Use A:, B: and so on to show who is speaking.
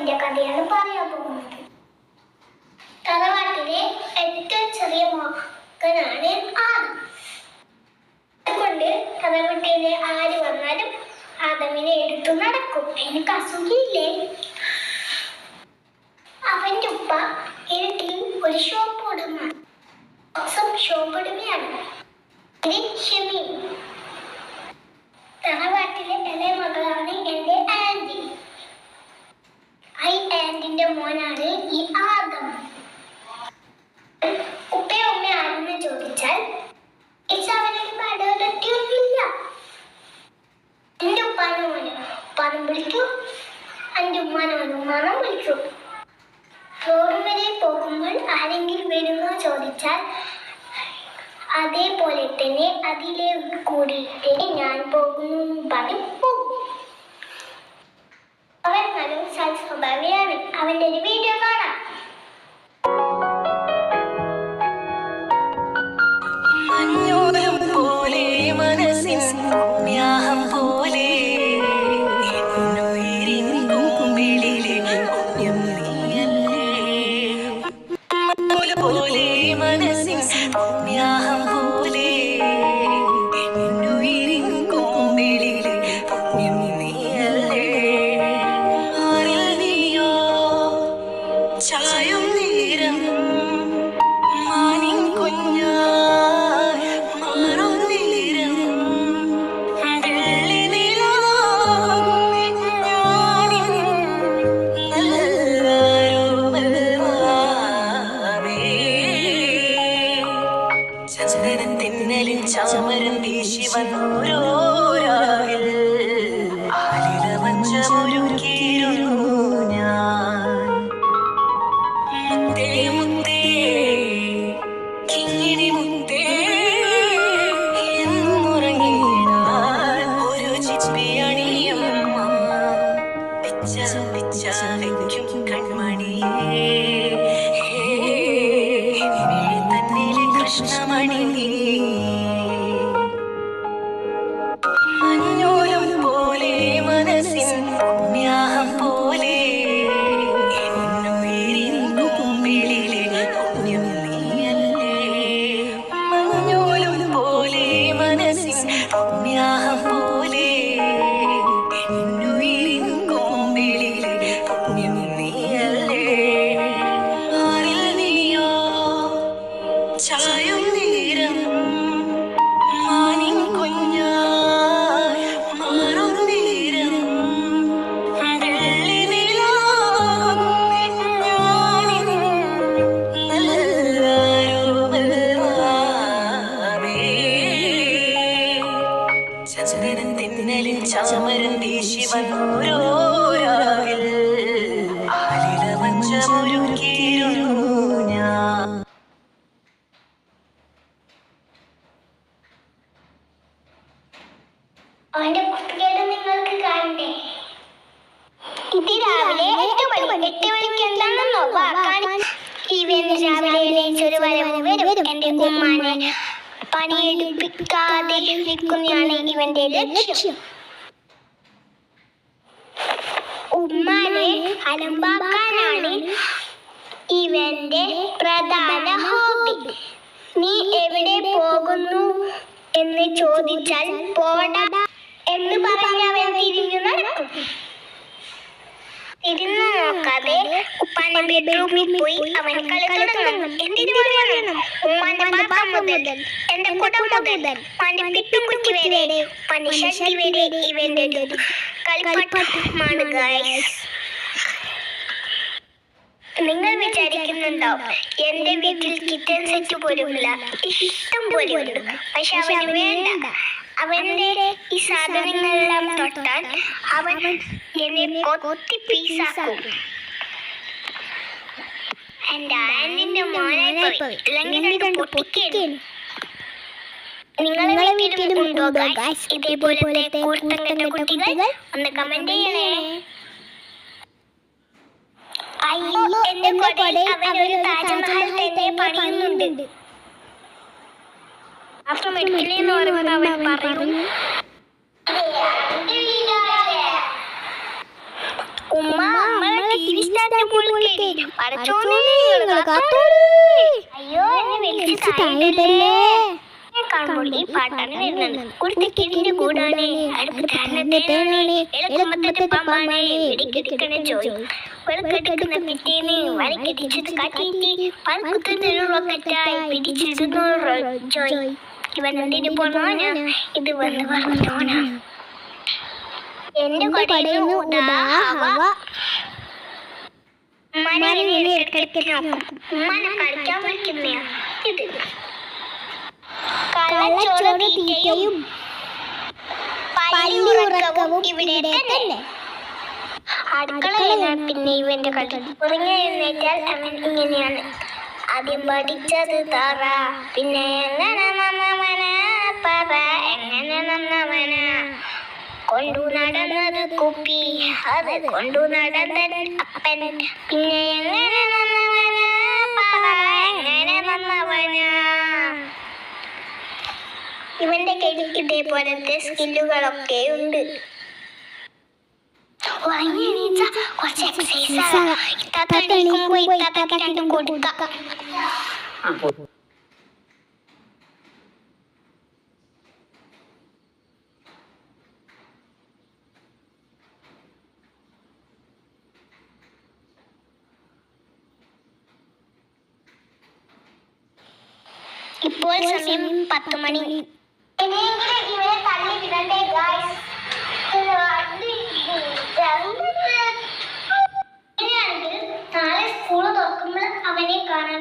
A: ആദത്തിന്റെ കഥയാണ് പറയാൻ പോകുന്നത്. തറവാട്ടിലെ ഏറ്റവും ചെറിയ മകനാണ് ആദം. അതുകൊണ്ട് തറവാട്ടിലെ ആര് വന്നാലും ആദമിനെ എടുത്തു നടക്കും. എനിക്ക് അസുഖിയില്ലേ അവന്റെ ഉപ്പ ഇരുട്ടിൽ ഒരു ഷോപ്പ് ഉടമ. ഷോപ്പ് ഉടമയാണ്. ഇത് തറവാട്ടിലെ മകളാണ് ആന്റിന്റെ മോനാണ് ഈ ആഗമ ഉപ്പ ഉമ്മ ആരെന്ന് ചോദിച്ചാൽ അവനൊരു പടവലൊക്കെയൊന്നുമില്ല. എന്റെ ഉപ്പാനും മോന് ഉപ്പാനും വിളിക്കും. എന്റെ ഉമ്മാനും ഉമ്മാനും വിളിക്കും. റോഡ് വരെ പോകുമ്പോൾ ആരെങ്കിലും വരുമോ ചോദിച്ചാൽ അതേപോലെ തന്നെ അതിലെ കൂടിയിട്ട് ഞാൻ പോകുന്നു പറഞ്ഞു പോകും. അവൻ നല്ല സൽസ്വഭാവിയാണ് അവന്റെ ഒരു
B: ചന്ദനത്തിന്നലിൻ ചാമരം വീശി വന്നോരോരാവിൽ ആലില മഞ്ചമൊരുക്കിയിരുന്നു ചന്ദനത്തിന്നലിൻ ചാമരം വീശി വന്നോരോരാവിൽ. ആലില മഞ്ചമൊരുക്കിയിരുന്നു ഞാൻ
A: അവന്റെ കുട്ടികളെ നിങ്ങൾക്ക് കാണണ്ടേ? ഇത് രാവിലെ എട്ട് മണി എട്ട് മണിക്ക് എന്താണെന്നോ വാ കാണി ഇവന് രാവിലെ എണീച്ചൊരു വരവ് വരും. എന്റെ ഉമ്മാനെ. പണിയെടുപ്പിക്കാതെ നിൽക്കുന്നതാണ് ഇവന്റെ ലക്ഷ്യം. ഉമ്മാനെ അലമ്പാക്കാനാണ് ഇവന്റെ പ്രധാന ഹോബി. നീ എവിടെ പോകുന്നു എന്ന് ചോദിച്ചാൽ പോട എന്ന് പറഞ്ഞ് അവൻ തിരിഞ്ഞു നടക്കും. തിരിഞ്ഞു നോക്കാതെ ഉപ്പാന്റെ ബെഡ്റൂമിൽ പോയി അവൻ കളി തുടങ്ങും എന്തിനു പറയണം ഉമ്മാന്റെ പാത്രം മുതൽ. എന്റെ കുടം മുതൽ. വരെ. വരെ. ഇവന്റെ നിങ്ങൾ വിചാരിക്കുന്നുണ്ടോ? എന്റെ വീട്ടിൽ കിച്ചൺ സെറ്റ് പോലുമില്ല. ഇഷ്ടം പോലെ ഉണ്ട് പക്ഷെ അവന് വേണ്ട. അവന്റെ ഈ സാധനങ്ങളെല്ലാം തൊട്ടാൽ അവൻ എന്നെ കൊത്തി പീസാക്കും എന്റെ ആന്റിന്റെ മോനെ പോയി ഇല്ലെങ്കിൽ രണ്ട് പൊട്ടിക്കേനു നിങ്ങളെ വീട്ടിലും ഉണ്ടോ ഇതേപോലത്തെ കൂട്ടം കെട്ട കുട്ടികൾ ഒന്ന് കമന്റ് ചെയ്യണേ. അയ്യോ എന്റെ കൊടയിൽ അവരൊരു താജ്മഹൽ തന്നെ പണിയുന്നുണ്ട്. മാത്രം എടുക്കില്ലെന്ന് പറയുമ്പോൾ അവർ പറയുന്നു ഉമ്മ നമ്മളെ ടി പടച്ചോനെ നിങ്ങൾ കാത്തോളി. അയ്യോ എന്നെ വിളിച്ച് താഴെ കാണുമ്പോൾ ഈ പാട്ടാണ് വരുന്നത്. കുടുത്തിക്കിടിന്റെ കൂടാണ് അടുപ്പ് തേനാണ് ഇളക്കുമ്പത്തിന്റെ പാമ്പാണ് വെടിക്കെടുക്കണ ജോയ് വെളുക്കെടുക്കുന്ന പിറ്റേന്ന് വരക്കെടിച്ചത് കാട്ടിയിട്ട് പൽക്കുത്തതിനുറക്കറ്റായി പിടിച്ചിരുന്നു ജോയ്. ഇവൻ എന്തിനു പോണോനാ? ഇത് വന്ന് പറഞ്ഞോനാ എന്റെ കടയിൽ ഉദാഹവ ഉമ്മാനെ ഇടയ്ക്കിടയ്ക്ക് നോക്കും. ഉമ്മാനെ കളിക്കാൻ പറ്റുന്നയാ ഇത് കള്ളച്ചോറ് തീറ്റയും പള്ളിയുറക്കവും ഇവിടെ തന്നെ. അടുക്കളയിലാണ് പിന്നെ ഇവന്റെ കളി. ഉറങ്ങി എഴുന്നേറ്റാൽ അവൻ ഇങ്ങനെയാണ്. ആദ്യം പഠിച്ചത് തറ പിന്നെ എങ്ങനെ നന്നവന പറ എങ്ങനെ നന്നവന? കൊണ്ടു നടന്നത് കുപ്പി ഇവന്റെ കയ്യിൽ ഇതേപോലത്തെ സ്കില്ലുകളൊക്കെ ഉണ്ട്. കുറച്ച് ഇത്താത്ത കൊടുക്കാം. ഇപ്പോൾ സമയം പത്ത് മണി. ഇനിയെങ്കിലും ഇവരെ തള്ളി വിടണ്ടേ ഗായ്സ് നാളെ സ്കൂൾ തുറക്കുമ്പോൾ അവനെ കാണാൻ